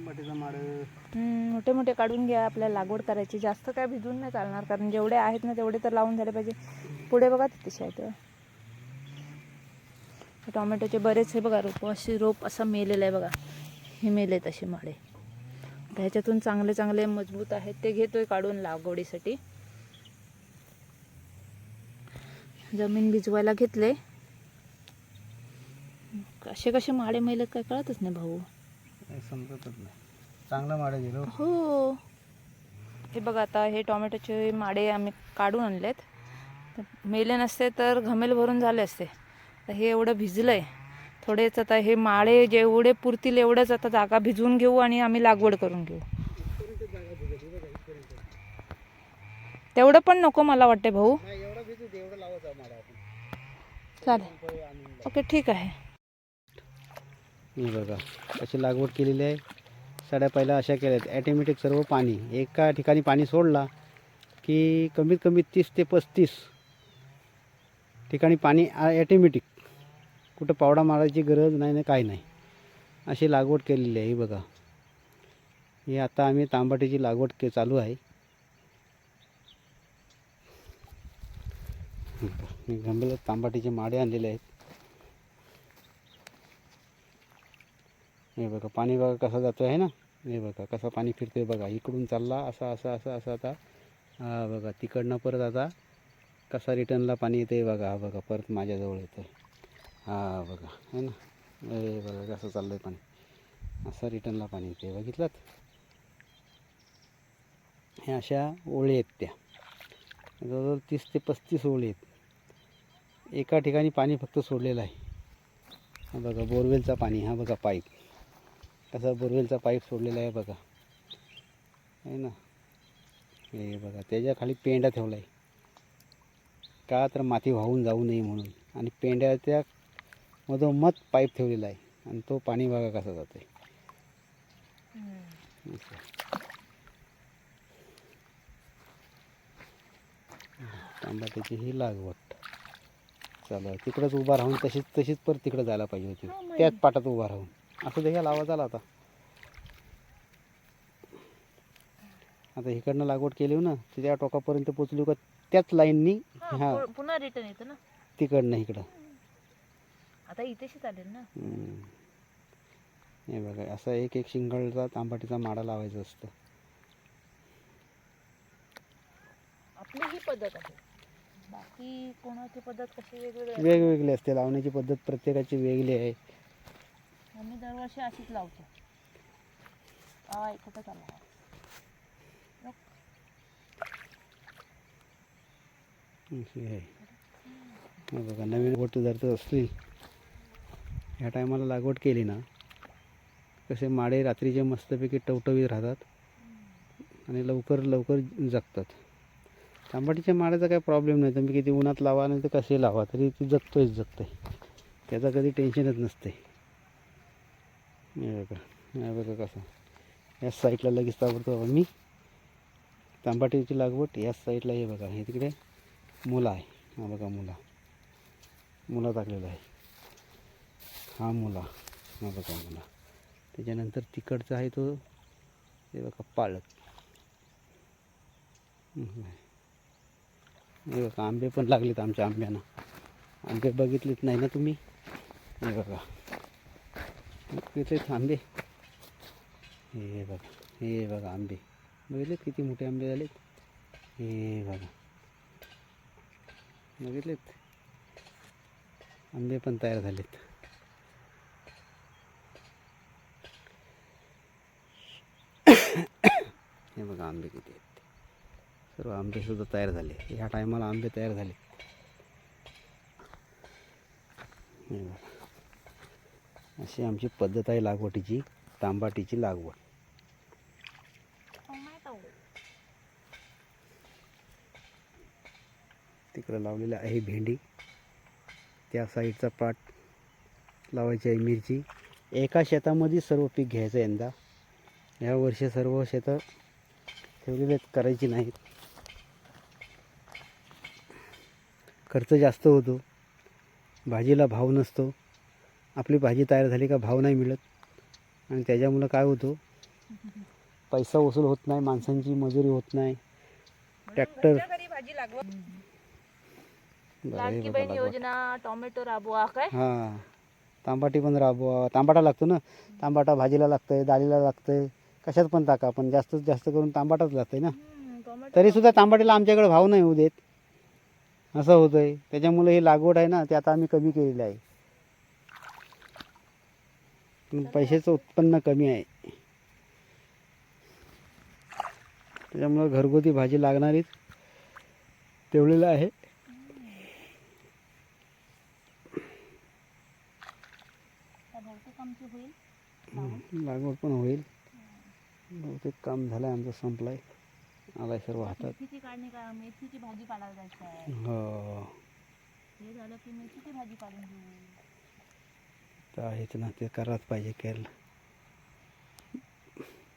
माड. हम्म, मोठे मोठे काढून घ्या आपल्याला लागवड करायची. जास्त काय भिजून नाही चालणार कारण जेवढे आहेत ना तेवढे तर लावून झाले पाहिजे. पुढे बघा तिथे आहेत. टोमॅटोचे बरेच हे बघा रोप असे रोप असा मेलेलं आहे बघा. हे मेले तसे माळे आता ह्याच्यातून चांगले चांगले मजबूत आहेत ते घेतोय काढून लागवडीसाठी. जमीन भिजवायला घेतले. कसे कसे माळे मेले काय कळतच नाही भाऊ. काही समजतच नाही. चांगलं माड गेलो हो. हे. बघा आता हे टोमॅटोचे माडे आम्ही काढून आणलेत. तर मेले नसते तर घमेल भरून झाले असते. तर हे एवढं भिजलं आहे थोडेच आता हे माळे जेवढे पुरतील एवढंच आता जागा भिजवून घेऊ आणि आम्ही लागवड करून घेऊ. तेवढं पण नको मला वाटते भाऊ. नाही एवढं भिजू दे एवढं लावायचं माड आपण. चालेल. ओके ठीक आहे. हे बघा अशी लागवड केलेली आहे. साड्या पहिल्या अशा केल्या आहेत. ॲटोमॅटिक सर्व पाणी. एका ठिकाणी पाणी सोडला की कमीत कमी तीस ते पस्तीस ठिकाणी पाणी ॲटोमॅटिक कुठं पावडा मारायची गरज नाही ना काही नाही. अशी लागवड केलेली आहे. ही बघा. ही आता आम्ही तांबाटीची लागवड के चालू आहे. मी गंभीर तांबाटीचे माडे आणलेले आहेत. हे बघा पाणी बघा कसं जातो आहे ना? हे बघा कसं पाणी फिरतोय बघा. इकडून चालला असं असं असं असं आता. हा बघा तिकडनं परत आता कसा रिटर्नला पाणी येते बघा. हा बघा परत माझ्याजवळ येतं हा बघा आहे ना? हे बघा कसं चाललं आहे पाणी. असं रिटर्नला पाणी येते बघितलं ह्या अशा ओळी आहेत त्या. जवळजवळ तीस ते पस्तीस ओळी आहेत. एका ठिकाणी पाणी फक्त सोडलेलं आहे. हा बघा बोरवेलचा पाणी हा बघा पाईप. कसा बोरवेलचा पाईप सोडलेला आहे बघा. आहे ना? हे बघा त्याच्याखाली पेंडा ठेवला आहे का तर माती वाहून जाऊ नये म्हणून. आणि पेंड्याच्या मधोमध पाईप ठेवलेला आहे. आणि तो पाणी बघा कसा जातो आहे तांबाट्याची ही लागवड. चालू आहे तिकडंच उभा राहून तशीच तशीच परत तिकडं जायला पाहिजे होती. त्याच पाटात उभा राहून. असं देखील आवाज आला आता आता इकडनं लागवड केली ना त्या टोकापर्यंत पोचली का त्याच लाईननी हा पुन्हा रिटर्न येतं ना. तिकडनं इकडं. आता इथेशी चालेल ना. हे बघा असं एक एक शिंगलचा तांबाटीचा माडा लावायचा असतं. आपली ही पद्धत आहे. बाकी कोणाची पद्धत कशी वेगवेगळी वेगवेगळी असते. लावण्याची पद्धत प्रत्येकाची वेगळी आहे. आम्ही दरवर्षी अशीच लावतो. आ कुठं चालला अशी आहे. बघा नवीन बोट जर तर असली ह्या टायमाला लागवड केली ना कसे माडे रात्रीचे मस्तपैकी टवटवीत राहतात आणि लवकर लवकर जगतात. तांबाटीच्या माड्याचा काही प्रॉब्लेम नाही तुम्ही किती उन्हात लावा नाही तर कसे लावा तरी ती जगतोयच जगते त्याचा कधी टेन्शनच नसते हे बघा हे बघा कसं. याच साईडला लगेच ताबडतोब मी तांबाटीची लागवड याच साईडला हे बघा हे तिकडे मुला आहे. हा बघा मुला. मुला टाकलेला आहे. हा मुला. हा बघा मुला. त्याच्यानंतर तिकडचा आहे तो हे बघा पालक. हे बघा आंबे पण लागलेत आमच्या आंब्यांना. आंबे बघितलेत नाही ना तुम्ही? हे बघा. बघितलेत आंबे हे बघा हे बघा आंबे. बघितलेत किती मोठे आंबे झालेत? हे बघा. बघितलेत? आंबे पण तयार झालेत. हे बघा आंबे किती आहेत. सर्व आंबेसुद्धा तयार झाले. ह्या टायमाला आंबे तयार झाले हे बघा. अशी आमची पद्धत आहे लागवडीची तांबाटीची लागवड. तिकडं लावलेलं आहे भेंडी. त्या साईडचा पाट लावायची आहे मिरची. एका शेतामध्ये सर्व पीक घ्यायचं आहे यंदा. या वर्षी सर्व शेतं ठेवलेले करायची नाहीत. खर्च जास्त होतो. भाजीला भाव नसतो. आपली भाजी तयार झाली का भाव नाही मिळत. आणि त्याच्यामुळं काय होतो? पैसा वसूल होत नाही माणसांची मजुरी होत नाही. ट्रॅक्टर. योजना टोमॅटो राबवा काय? हां तांबाटी पण राबवा. तांबाटा लागतो ना? तांबाटा भाजीला लागतंय डाळीला लागतंय. कशात पण टाका पण जास्तीत जास्त करून तांबाटाच लागतंय ना? तरीसुद्धा तांबाटीला आमच्याकडे भाव नाही होऊ देत. असं होतं आहे त्याच्यामुळे ही लागवड आहे ना ती आता आम्ही कमी केलेली आहे. पण पैशाचं उत्पन्न कमी आहे. त्याच्यामुळं घरगुती भाजी लागणारीच तेवढेलं आहे. लागवड पण होईल. बहुतेक काम झालं आहे आमचं संपलं आहे आलाय सर्व हातात. मेथीची काढणी का मेथीची भाजी काढायला जायचं आहे? हो. हे झालं की मेथीची भाजी काढून घेऊ तर आहेच ना ते करायला पाहिजे केलं